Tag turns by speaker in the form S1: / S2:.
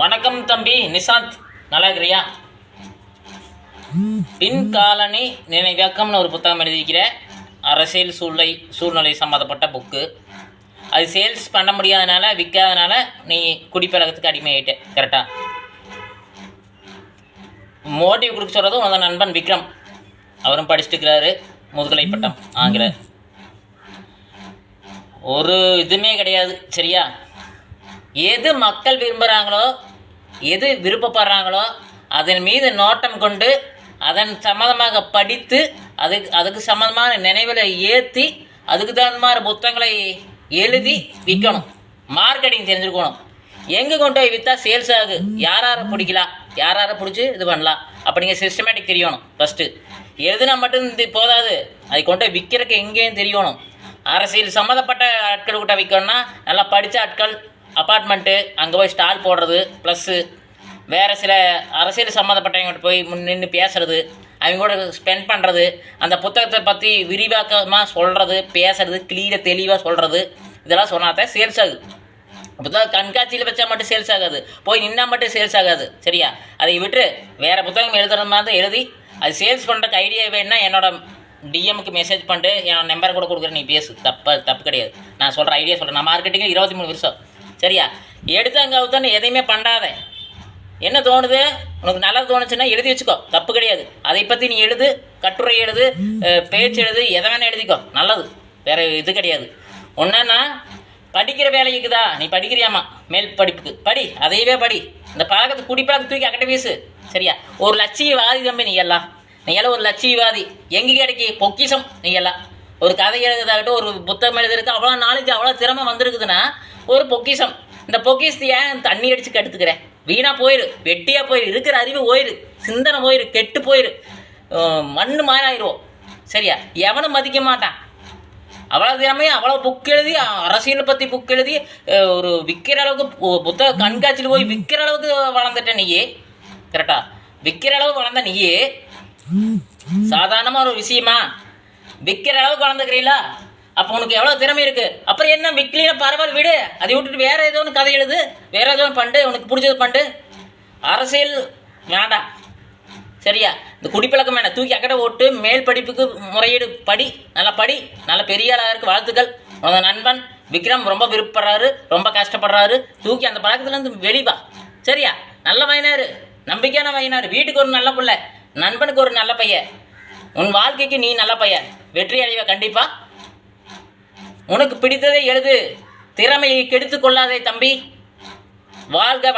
S1: வணக்கம் தம்பி நிசாந்த் நல்லா இருக்கிறியா பின் காலனி நினைவியக்கம்னு ஒரு புத்தகம் எழுதியிருக்கிற அரசியல் சூழ்நிலை சூழ்நிலை சம்மந்தப்பட்ட புக்கு. அது சேல்ஸ் பண்ண முடியாதனால விற்காதனால நீ குடிப்பழக்கத்துக்கு அடிமையாயிட்ட கரெக்டாக மோட்டிவ் கொடுக்க சொல்கிறதும் உனது நண்பன் விக்ரம். அவரும் படிச்சுட்டுக்கிறாரு முதுகலை பட்டம் ஆங்கில ஒரு இதுவுமே கிடையாது சரியா? எது மக்கள் விரும்புகிறாங்களோ எது விருப்பப்படுறாங்களோ அதன் மீது நோட்டம் கொண்டு அதன் சம்மந்தமாக படித்து அதுக்கு அதுக்கு சம்மந்தமான நினைவில் ஏற்றி அதுக்கு தகுந்த மாதிரி புத்தகங்களை எழுதி விற்கணும். மார்க்கெட்டிங் தெரிஞ்சுக்கணும் எங்கே கொண்டு போய் விற்றா சேல்ஸ் ஆகுது? யார் யாரை பிடிக்கலாம் யார் யாரை பிடிச்சி இது பண்ணலாம்? அப்படிங்கிற சிஸ்டமேட்டிக் தெரியணும் ஃபஸ்ட்டு எழுதுனா மட்டும் இது போதாது. அதை கொண்டு போய் விற்கிறதுக்கு எங்கேயும் தெரியணும். அரசியல் சம்மந்தப்பட்ட ஆட்கள் கிட்ட விற்கணும்னா நல்லா படித்த ஆட்கள் அப்பார்ட்மெண்ட்டு அங்கே போய் ஸ்டால் போடுறது ப்ளஸ்ஸு வேறு சில அரசியல் சம்மந்தப்பட்டவங்க போய் முன் நின்று பேசுறது அவங்க கூட ஸ்பெண்ட் பண்ணுறது அந்த புத்தகத்தை பற்றி விரிவாக்கமாக சொல்கிறது பேசுறது கிளியராக தெளிவாக சொல்கிறது இதெல்லாம் சொன்னாதான் சேல்ஸ் ஆகுது. புத்தகம் கண்காட்சியில் வச்சா மட்டும் சேல்ஸ் ஆகாது. போய் நின்னா மட்டும் சேல்ஸ் ஆகாது. சரியா? அதை விட்டு வேறு புத்தகம் எழுதுகிற மாதிரி எழுதி அது சேல்ஸ் பண்ணுறக்கு ஐடியா வேணும்னா என்னோட டிஎம்க்கு மெசேஜ் பண்ணிட்டு என் நம்பர் கூட கொடுக்குறேன் நீ பேசு. தப்பு தப்பு கிடையாது. நான் சொல்கிற ஐடியா சொல்கிறேன் நான் மார்க்கெட்டிங்கில் இருபத்தி மூணு வருஷம். சரியா? எடுத்தாங்க அவுத்தன்னு எதையுமே பண்ணாத. என்ன தோணுது? உனக்கு நல்லா தோணுச்சுன்னா எழுதி வச்சுக்கோ. தப்பு கிடையாது. அதை பற்றி நீ எழுது கட்டுரை எழுது பேச்சு எழுது எதை வேணால் எழுதிக்கோ. நல்லது. வேறு இது கிடையாது. ஒன்றுன்னா படிக்கிற வேலைக்குதா நீ படிக்கிறியாமா மேல் படிப்புக்கு. படி. அதையவே படி. இந்த பழக்கத்தை குடிப்பழக்கத்தை தூக்கி அக்கட்ட வீசு. சரியா? ஒரு லட்சியவாதி தம்பி நீ எல்லாம். நீ எல்லாம் ஒரு லட்சியவாதி. எங்கே கிடைக்கி? பொக்கிஷம் நீ எல்லாம். ஒரு கதை எழுதுதாகட்டும் ஒரு புத்தகம் எழுதுறதுக்கு அவ்வளோ நாலேஜ் அவ்வளோ திறமை வந்திருக்குதுன்னா ஒரு பொக்கிஷம். இந்த பொக்கிஷத்தை ஏன் தண்ணி அடித்து கெடுத்துக்கிறேன். வீணாக போயிரு வெட்டியாக போயிரு இருக்கிற அறிவு போயிரு சிந்தனை போயிரு கெட்டு போயிரு. மண்ணு மாதிரி சரியா? எவனும் மதிக்க மாட்டான். அவ்வளோ தினமே அவ்வளோ புக் எழுதி அரசியலை பற்றி புக் எழுதி ஒரு விற்கிற அளவுக்கு புத்தக கண்காட்சியில் போய் விற்கிற அளவுக்கு வளர்ந்துட்ட நீயே கரெக்டா விற்கிற அளவுக்கு வளர்ந்த நீயே சாதாரணமாக ஒரு விஷயமா? விற்கிற அளவுக்கு வளர்ந்துக்கிறீங்களா அப்போ உனக்கு எவ்வளோ திறமை இருக்கு? அப்புறம் என்ன விற்கலினா பரவாயில்ல விடு. அதை விட்டுட்டு வேற ஏதோ ஒன்று கதை எழுது. வேற ஏதோ ஒன்று பண்ணு உனக்கு பிடிச்சது பண்ணு அரசியல் வேண்டாம். சரியா? இந்த குடிப்பழக்கம் வேணாம் தூக்கி அக்கடை ஓட்டு மேல் படிப்புக்கு முறையீடு. படி. நல்லா படி. நல்ல பெரிய ஆளாக வாழ்த்துக்கள். உனது நண்பன் விக்ரம் ரொம்ப விருப்பப்படுறாரு. ரொம்ப கஷ்டப்படுறாரு. தூக்கி அந்த பழக்கத்துலேருந்து வெளிவா சரியா? நல்ல வயனாரு நம்பிக்கையான வயனாரு வீட்டுக்கு ஒரு நல்ல பிள்ளை. நண்பனுக்கு ஒரு நல்ல பையன். உன் வாழ்க்கைக்கு நீ நல்ல பையன். வெற்றி அடைவ கண்டிப்பாக உனக்கு பிடித்ததை எழுது. திறமையை கெடுத்து கொள்ளாதே தம்பி. வாழ்க